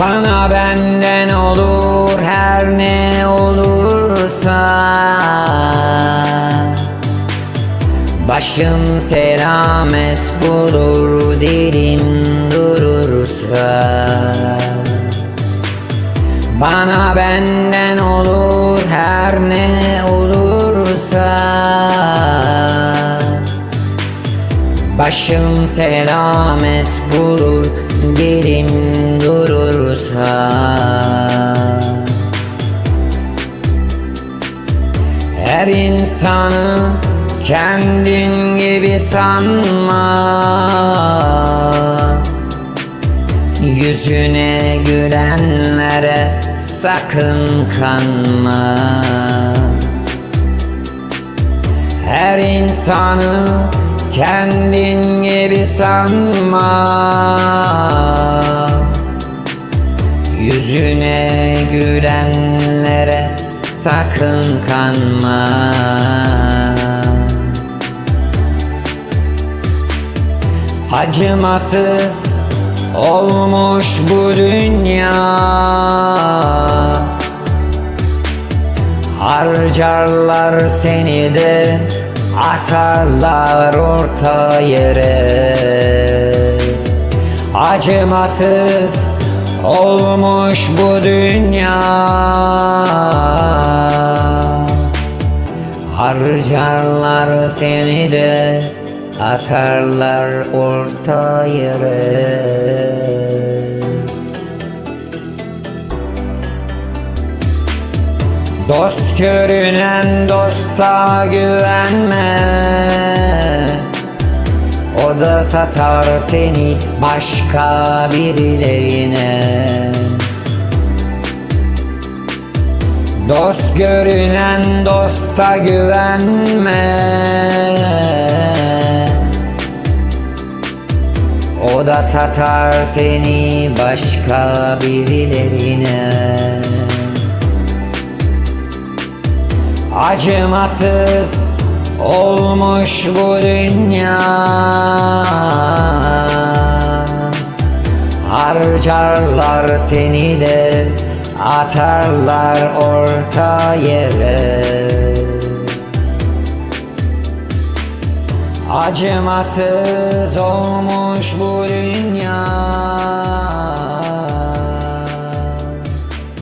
Bana benden olur her ne olursa. Başım selamet bulur dilim durursa. Bana benden olur her ne olursa Başım selamet bulur dilim durursa. Her insanı kendin gibi sanma. Yüzüne gülenlere sakın kanma. Her insanı kendin gibi sanma. Yüzüne gülenlere sakın kanma. Acımasız olmuş bu dünya. Harcarlar seni de atarlar orta yere. Acımasız olmuş bu dünya. Harcarlar seni de atarlar orta yere Dost görünen dosta güvenme. O da satar seni başka birilerine. Dost görünen dosta güvenme. O da satar seni başka birilerine Acımasız olmuş bu dünya. Harcarlar seni de atarlar orta yere. Acımasız olmuş bu dünya